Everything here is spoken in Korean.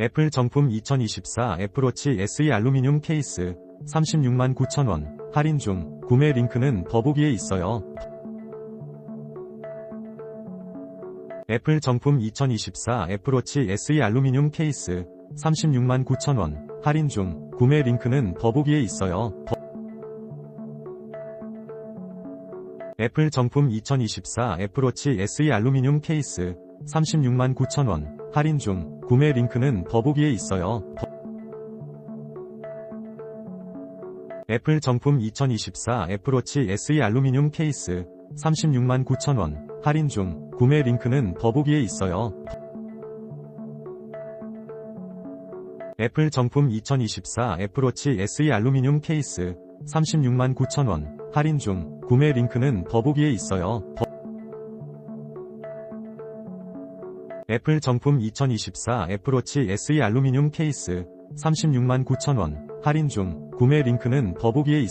애플 정품 2024 애플워치 SE 알루미늄 케이스 36만 9천원. 할인 중. 구매 링크는 더보기에 있어요. 애플 정품 2024 애플워치 SE 알루미늄 케이스 36만 9천원. 할인 중. 구매 링크는 더보기에 있어요. 더- 애플 정품 2024 애플워치 SE 알루미늄 케이스 36만 9천원 할인 중 구매 링크는 더보기에 있어요. 더- 애플 정품 2024 애플워치 SE 알루미늄 케이스 36만 9천원 할인 중 구매 링크는 더보기에 있어요. 애플 정품 2024 애플워치 SE 알루미늄 케이스 36만 9천원 할인 중 구매 링크는 더보기에 있어요. 애플 정품 2024 애플워치 SE 알루미늄 케이스 36만 9천원 할인 중 구매 링크는 더보기에 있어요.